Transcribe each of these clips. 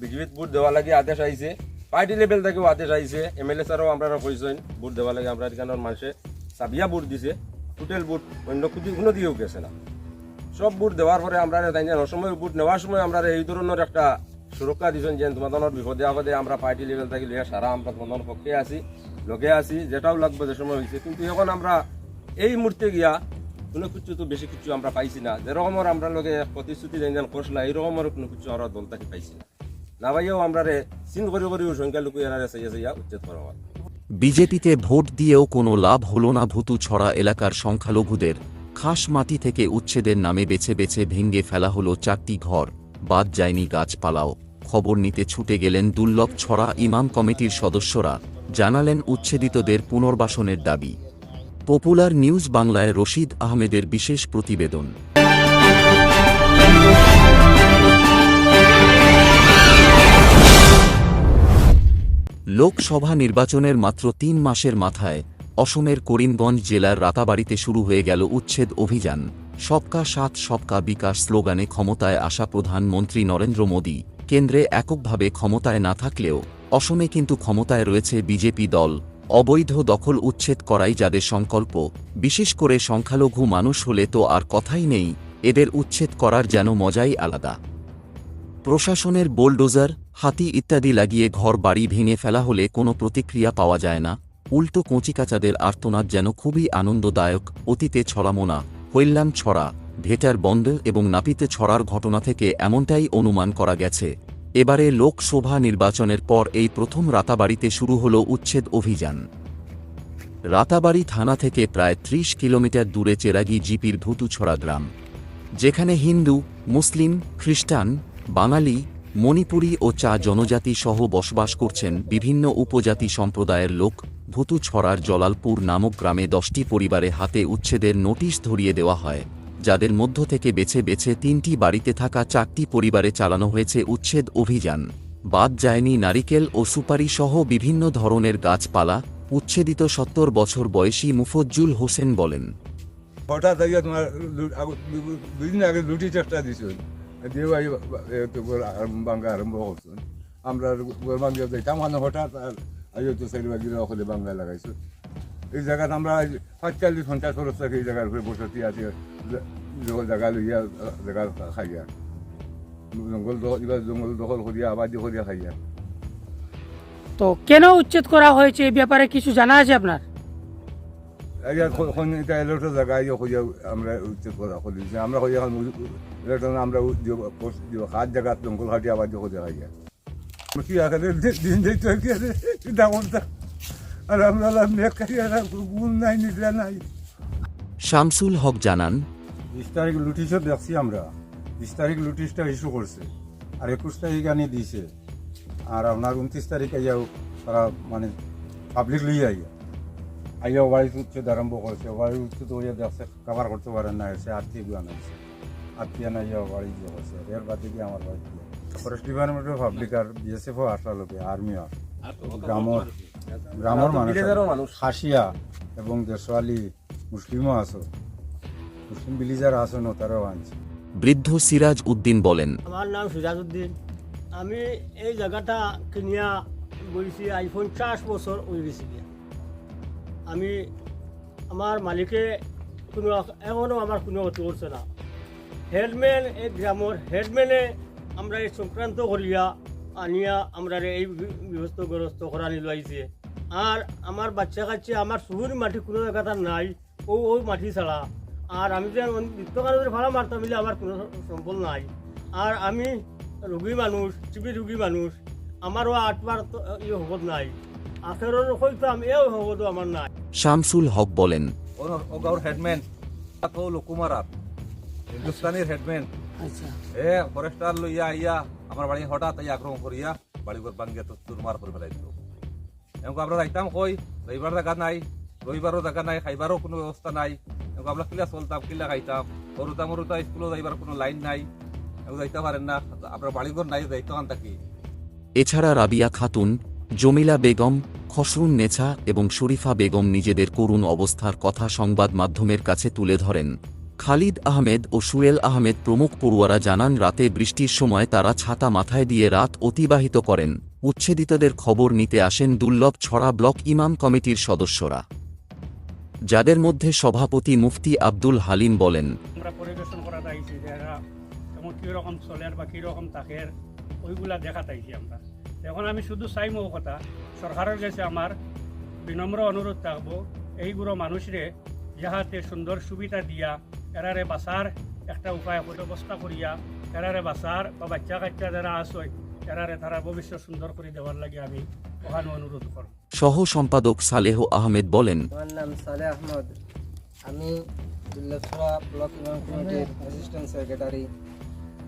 বিজেপিত ভোট দেওয়া লাগে আদেশ আইছে। পার্টি লেভেল থেকেও আদেশ আইছে। এম এল এ স্যারও আমরা কইছেন ভোট দেওয়া লাগে আমরা এখানের মানুষে সাবিয়া ভোট দিছে। টোটাল ভোট অন্য কিছু কোনো দিকেও গেছে না। সব ভোট দেওয়ার পরে আমরা তাই সময় ভোট নেওয়ার সময় আমরা এই ধরনের একটা সুরক্ষা দিছেন যে তোমাদের বিপদে আপদে আমরা পার্টি লেভেল থেকে লিয়ে সারা আমরা তোমাদের পক্ষে আছি, লগে আছি, যেটাও লাগবে যে সময় হয়েছে কিন্তু এখন আমরা এই মুহূর্তে গিয়া কোনো কিছু তো বেশি কিছু আমরা পাইছি না। যেরকমের আমরা লগে প্রতিশ্রুতি যেন যেন করছিলাম এইরকমের কোনো কিছু আমরা দল থেকে পাইছি না। না ভাইয়াও আমরা চিন করে করে সংখ্যালঘু এরা চাইয়া চাইয়া উচ্ছেদ করা বিজেপিতে ভোট দিয়েও কোনো লাভ হলো না ভুতু ছড়া এলাকার সংখ্যালঘুদের। খাস মাটি থেকে উচ্ছেদের নামে বেছে বেছে ভেঙে ফেলা হলো চারটি ঘর। বাদ যায়নি গাছপালাও। খবর নিতে ছুটে গেলেন দুর্লভ ছড়া ইমাম কমিটির সদস্যরা। জানালেন উচ্ছেদিতদের পুনর্বাসনের দাবি। পপুলার নিউজ বাংলায় রশিদ আহমেদের বিশেষ প্রতিবেদন। লোকসভা নির্বাচনের মাত্র তিন মাসের মাথায় অসমের করিমগঞ্জ জেলার রাতাবাড়িতে শুরু হয়ে গেল উচ্ছেদ অভিযান। সবকা সাত সবকা বিকাশ স্লোগানে ক্ষমতায় আসা প্রধানমন্ত্রী নরেন্দ্র মোদী। কেন্দ্রে এককভাবে ক্ষমতায় না থাকলেও অসমে কিন্তু ক্ষমতায় রয়েছে বিজেপি দল। অবৈধ দখল উচ্ছেদ করাই যাদের সংকল্প। বিশেষ করে সংখ্যালঘু মানুষ হলে তো আর কথাই নেই, এদের উচ্ছেদ করার যেন মজাই আলাদা। প্রশাসনের বোলডোজার, হাতি ইত্যাদি লাগিয়ে ঘর বাড়ি ভেঙে ফেলা হলে কোনো প্রতিক্রিয়া পাওয়া যায় না। উল্টো কচিকাচাদের আর্তনাদ যেন খুবই আনন্দদায়ক, অতীতে ছড়ামোনা হৈল্লাম ছড়া, ভেটার বন্ধ এবং নাপিতে ছড়ার ঘটনা থেকে এমনটাই অনুমান করা গেছে। এবারে লোকসভা নির্বাচনের পর এই প্রথম রাতাবাড়িতে শুরু হল উচ্ছেদ অভিযান। রাতাবাড়ি থানা থেকে প্রায় ত্রিশ কিলোমিটার দূরে চেরাগি জিপির ভুতুছড়া গ্রাম, যেখানে হিন্দু, মুসলিম, খ্রিস্টান, বাঙালি, মণিপুরী ও চা জনজাতি সহ বসবাস করছেন বিভিন্ন উপজাতি সম্প্রদায়ের লোক ভুতু ছড়ার জলালপুর নামক গ্রামে দশটি পরিবারে হাতে উচ্ছেদের নোটিশ ধরিয়ে দেওয়া হয়। যাদের মধ্য থেকে বেছে বেছে তিনটি বাড়িতে থাকা চারটি পরিবারে চালানো হয়েছে উচ্ছেদ অভিযান। বাদ যায়নি নারিকেল ও সুপারি সহ বিভিন্ন ধরনের গাছপালা, উচ্ছেদিত সত্তর বছর বয়সী মুফজ্জুল হোসেন বলেন। হঠাৎ আগে তোমার দুদিন আগে লুটি চেষ্টা দিছিল। দিয়ে বাঙ্গা আরম্ভ করছেন আমরা বাঙ্গা যাইতাম মানে হঠাৎ আর আজ তো সাইড বাগিরা অকলে বাঙ্গা লাগাইছো। এই জায়গাত আমরা আজ পঁয়তাল্লিশ পঞ্চাশ বছর থেকে এই জায়গার উপরে বসতি আছি জঙ্গল জায়গা লইয়া জায়গা খাইয়া। জঙ্গল দখল জঙ্গল দখল করিয়া আবাদি করিয়া খাইয়া। তো কেন উচ্ছেদ করা হয়েছে? এই ব্যাপারে কিছু জানা আছে আপনার? আগে খন এটা এলোটা জায়গা ইয়ে আমরা উচ্ছেদ করা আমরা করিয়া এটা আমরা হাত জায়গা জঙ্গল হাটি আবার দিয়ে করিয়া খাইয়া। কি আকারে দিন ডাঙর শামসুল হক জানান বিশ তারিখ নোটিশও দেখছি আমরা। বিশ তারিখ নোটিশটা ইস্যু করছে আর একুশ তারিখ আনি দিছে। আর আপনার উনত্রিশ তারিখ আইয়াও তারা মানে পাবলিক লই আইয়া। আইয়াও বাড়ি উচ্ছেদ আরম্ভ করছে বাড়ি উচ্ছেদ হইয়া দেখছে কাভার করতে পারেন না এসে আত্মীয় গুয়ান হয়েছে আত্মীয় না ইয়া বাড়ি দিয়ে করছে এর বাদে গিয়ে আমার বাড়ি ফরেস্ট ডিপার্টমেন্টের পাবলিক আর বিএসএফও আসলা লোকে আর্মিও গ্রামর গ্রামর মানুষ খাসিয়া এবং দেশওয়ালি মুসলিমও আছো। মুসলিম বিলিজার ন তারাও আনছে। বৃদ্ধ সিরাজ উদ্দিন বলেন আমার নাম সিরাজ উদ্দিন। আমি এই জায়গাটা কিনিয়া বলছি আজ পঞ্চাশ বছর হয়ে গেছে। আমি আমার মালিকে কোনো এখনও আমার কোনো ক্ষতি করছে না। হেডম্যান এই গ্রামের হেডম্যানে আমরা এই সংক্রান্ত করিয়া আনিয়া আমরা এই ব্যবস্থাগ্রস্ত করা নিল আইছে। আর আমার বাচ্চা কাচ্চা আমার সুহুর মাটি কোনো জায়গাটা নাই ও ওই মাটি ছাড়া। আর আমি যে নিত্যকালের ভাড়া মারতাম বলে আমার কোনো সম্বল নাই। আর আমি রোগী মানুষ টিবি রোগী মানুষ আমারও আটবার তো ইয়ে হবত নাই। আখেরও হইতাম এও হবতো আমার নাই। শামসুল হক বলেন ওগাঁৱৰ হেডমেন আকৌ লকুমাৰাত হিন্দুস্তানীৰ হেডমেন আচ্ছা। এ ফরেস্টার লইয়া আইয়া আমার বাড়ি হঠাৎ আইয়া আক্রমণ করিয়া বাড়ি ঘর ভাঙ্গিয়া তো চুরমার করে ফেলাই দিল এমন আমরা যাইতাম কই রবিবার জায়গা নাই রবিবারও জায়গা নাই খাইবারও কোনো ব্যবস্থা নাই। এমন আমরা কিলা চলতাম কিলা খাইতাম। মরুতা মরুতা স্কুলও যাইবার কোনো লাইন নাই। এমন যাইতে পারেন না আপনার বাড়িঘর নাই, যাইতে আন থাকি। এছাড়া রাবিয়া খাতুন, জমিলা বেগম, খসরুন নেছা এবং শরীফা বেগম নিজেদের করুণ অবস্থার কথা সংবাদ মাধ্যমের কাছে তুলে ধরেন। খালিদ আহমেদ ও সুয়েল আহমেদ প্রমুখ পড়ুয়ারা জানান, রাতে বৃষ্টির সময় তারা ছাতা মাথায় দিয়ে রাত অতিবাহিত করেন। উচ্ছেদিতদের খবর নিতে আসেন দুর্লভ ছড়া ব্লক ইমাম কমিটির সদস্যরা। যাদের মধ্যে সভাপতি মুফতি আব্দুল হালিম বলেন, আমরা পরিদর্শন করা চাইছি যে এরা কেমন কীরকম চলের বা কীরকম তাকের ওইগুলা দেখা চাইছি আমরা। এখন আমি শুধু চাইমো কথা, সরকারের কাছে আমার বিনম্র অনুরোধ থাকব, এইগুলো মানুষরে যাহাতে সুন্দর সুবিধা দিয়া এরারে বাঁচার একটা উপায় ব্যবস্থা করিয়া এরারে বাঁচার বা বাচ্চা কাচ্চা যারা আসয় এরারে তারা ভবিষ্যৎ সুন্দর করে দেওয়ার লাগে আমি ওখানে অনুরোধ করব সহ সম্পাদক সালেহ আহমেদ বলেন আমার নাম সালে আহমদ। আমি দুর্লভছড়া ব্লক ইউনিয়ন কমিটির অ্যাসিস্ট্যান্ট সেক্রেটারি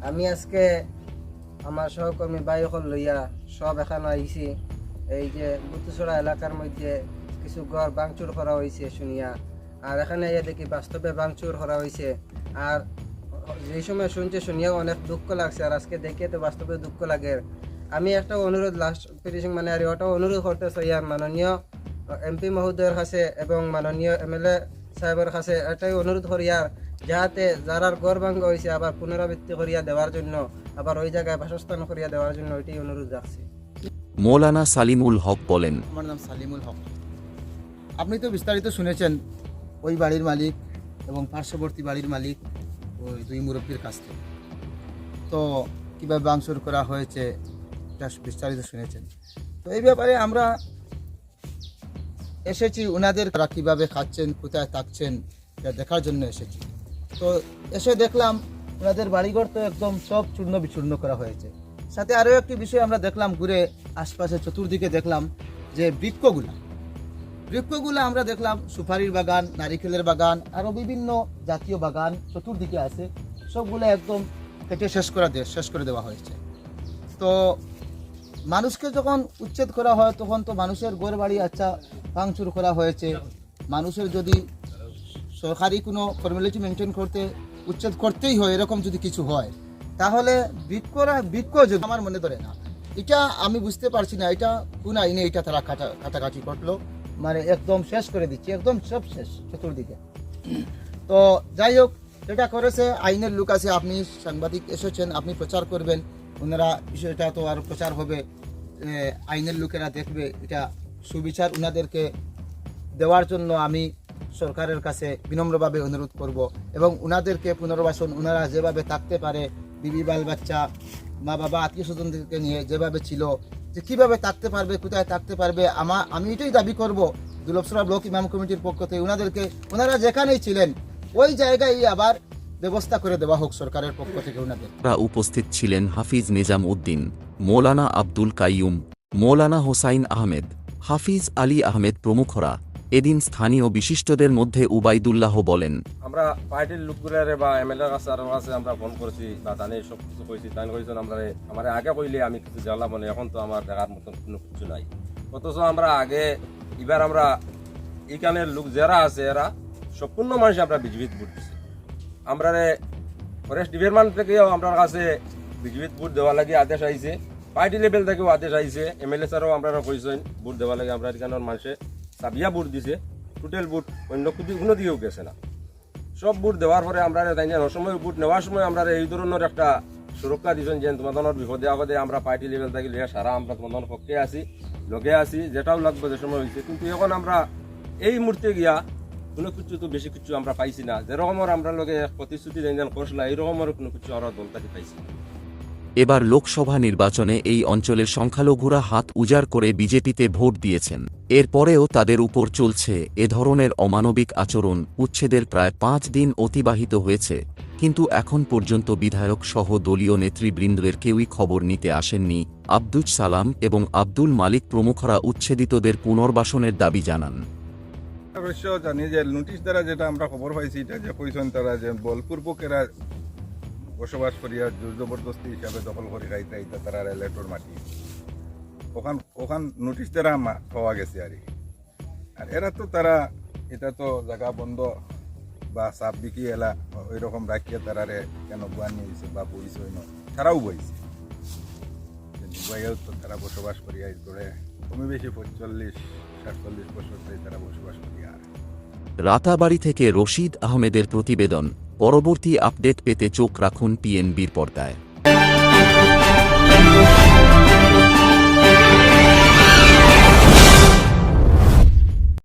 আমি আজকে আমার সহকর্মী বাইকল লইয়া সব এখানে আইছি। এই যে বুতুছড়া এলাকার মধ্যে কিছু ঘর ভাঙচুর করা হয়েছে শুনিয়া। আর এখানে এ দেখি বাস্তবে ভাঙচুর করা হয়েছে আর যেই সময় শুনছে শুনিয়াও অনেক দুঃখ লাগছে আর আজকে দেখে তো বাস্তবে দুঃখ লাগে। আমি একটা অনুরোধ লাস্ট ফিনিশিং মানে আর ওটা অনুরোধ করতে চাই আর মাননীয় এমপি মহোদয়ের কাছে এবং মাননীয় এমএলএ সাহেবের কাছে এটাই অনুরোধ করি আর যাহাতে যারার গড় ভাঙ্গ হয়েছে আবার পুনরাবৃত্তি করিয়া দেওয়ার জন্য আবার ওই জায়গায় বাসস্থান করিয়া দেওয়ার জন্য ওইটাই অনুরোধ রাখছি। মৌলানা সালিমুল হক বলেন। আমার নাম সালিমুল হক। আপনি তো বিস্তারিত শুনেছেন ওই বাড়ির মালিক এবং পার্শ্ববর্তী বাড়ির মালিক ওই দুই মুরব্বীর কাছ থেকে। তো কীভাবে বাংসুর করা হয়েছে, এটা বিস্তারিত শুনেছেন। তো এই ব্যাপারে আমরা এসেছি ওনাদের তারা কীভাবে খাচ্ছেন, কোথায় থাকছেন, এটা দেখার জন্য এসেছি। তো এসে দেখলাম ওনাদের বাড়িঘর তো একদম সব চূর্ণ বিচূর্ণ করা হয়েছে। সাথে আরও একটি বিষয় আমরা দেখলাম, ঘুরে আশপাশে চতুর্দিকে দেখলাম যে বৃক্ষগুলা বৃক্ষগুলো আমরা দেখলাম সুপারির বাগান, নারিকেলের বাগান আরও বিভিন্ন জাতীয় বাগান চতুর্দিকে আছে। সবগুলো একদম কেটে শেষ করা দে শেষ করে দেওয়া হয়েছে। তো মানুষকে যখন উচ্ছেদ করা হয়, তখন তো মানুষের গড় বাড়ি আচ্ছা ভাঙচুর করা হয়েছে। মানুষের যদি সরকারি কোনো ফর্মালিটি মেনটেন করতে, উচ্ছেদ করতেই হয়, এরকম যদি কিছু হয়, তাহলে বৃক্ষরা, বৃক্ষ যদি আমার মনে ধরে না, এটা আমি বুঝতে পারছি না, এটা কোন আইনে এটা তারা কাটা, কাটাকাটি করল। মানে একদম শেষ করে দিচ্ছে, একদম সব শেষ চতুর্দিকে। তো যাই হোক, যেটা করেছে, আইনের লোক আছে, আপনি সাংবাদিক এসেছেন, আপনি প্রচার করবেন, ওনারা বিষয়টা তো আর প্রচার হবে আইনের লোকেরা দেখবে, এটা সুবিচার ওনাদেরকে দেওয়ার জন্য আমি সরকারের কাছে বিনম্রভাবে অনুরোধ করব এবং ওনাদেরকে পুনর্বাসন ওনারা যেভাবে থাকতে পারে, বিবি বাল বাচ্চা, মা বাবা, আত্মীয় স্বজনদেরকে নিয়ে যেভাবে ছিল যে কীভাবে থাকতে পারবে, কোথায় থাকতে পারবে, আমা, আমি এটাই দাবি করব দুলভসরা ব্লক ইমাম কমিটির পক্ষ থেকে। ওনাদেরকে ওনারা যেখানেই ছিলেন, ওই জায়গায় আবার ব্যবস্থা করে দেওয়া হোক সরকারের পক্ষ থেকে ওনাদের উপস্থিত ছিলেন হাফিজ নিজাম উদ্দিন, মৌলানা আব্দুল কাইয়ুম, মৌলানা হোসাইন আহমেদ, হাফিজ আলী আহমেদ প্রমুখরা। এদিন স্থানীয় বিশিষ্টদের মধ্যে উবাইদুল্লাহ বলেন, আমরা পার্টির লোকগুলারে বা এমএলএ কাছে আর কাছে আমরা ফোন করেছি, বা তানে সব কিছু কইছি তাই কইছেন আমরা আমার আগে কইলে আমি কিছু জানলাম মানে এখন তো আমার দেখার মতন কোনো কিছু নাই। অথচ আমরা আগে এবার আমরা এখানের লোক যারা আছে, এরা সম্পূর্ণ মানুষ আমরা বিজেপিত ভোট দিছি। আমরা ফরেস্ট ডিপার্টমেন্ট থেকেও আমরা কাছে বিজেপিত ভোট দেওয়া লাগে আদেশ আইছে। পার্টি লেভেল থেকেও আদেশ আইছে। এমএলএ স্যারও আমরা কইছেন ভোট দেওয়া লাগে, আমরা এখানের মানুষে সাবিয়া বুট দিছে, টোটাল বুট, অন্য কোনো দিকেও গেছে না। সব বুট দেওয়ার পরে আমরা তাই সময় বুট নেওয়ার সময় আমরা এই ধরনের একটা সুরক্ষা দিয়েছেন যে তোমাদের বিপদে আপদে আমরা পার্টি লেভেল থেকে লিয়ে সারা আমরা তোমাদের পক্ষে আছি, লগে আছি, যেটাও লাগবে যে সময় হয়েছে কিন্তু এখন আমরা এই মুহূর্তে গিয়া কোনো কিছু তো বেশি কিছু আমরা পাইছি না। যেরকমের আমরা লগে প্রতিশ্রুতি যেন করছিলাম এইরকমের কোনো কিছু আমরা দলটাকে পাইছি না। এবার লোকসভা নির্বাচনে এই অঞ্চলের সংখ্যালঘুরা হাত উজাড় করে বিজেপিতে ভোট দিয়েছেন। এরপরেও তাদের উপর চলছে এ ধরনের অমানবিক আচরণ, উচ্ছেদের প্রায় পাঁচ দিন অতিবাহিত হয়েছে। কিন্তু এখন পর্যন্ত বিধায়ক সহ দলীয় নেতৃবৃন্দের কেউই খবর নিতে আসেননি। আব্দুজ সালাম এবং আব্দুল মালিক প্রমুখরা উচ্ছেদিতদের পুনর্বাসনের দাবি জানান। অবশ্য জানি যে নোটিশ দ্বারা যেটা আমরা খবর পাইছি, এটা যে কইছেন তারা যে বলপূর্বকেরা বসবাস করিয়া জোর জবরদস্তি হিসাবে দখল করে খাইতে আইতা তারা রেলেটর মাটি। ওখান ওখান নোটিশ মা- পাওয়া গেছে আর। আর এরা তো তারা, এটা তো জায়গা বন্ধ বা সাপ বিকি এলা ওই রকম রাখিয়া তারারে কেন বুয়া নিয়েছে বা বইছে ওই তারাও বইছে তো তারা বসবাস করিয়া করে কমে বেশি পঁয়তাল্লিশ, সাতচল্লিশ বছর তারা বসবাস করিয়া আর। রাতাবাড়ি থেকে রশিদ আহমেদের প্রতিবেদন। পরবর্তী আপডেট পেতে চোখ রাখুন পিএনবির পর্দায়।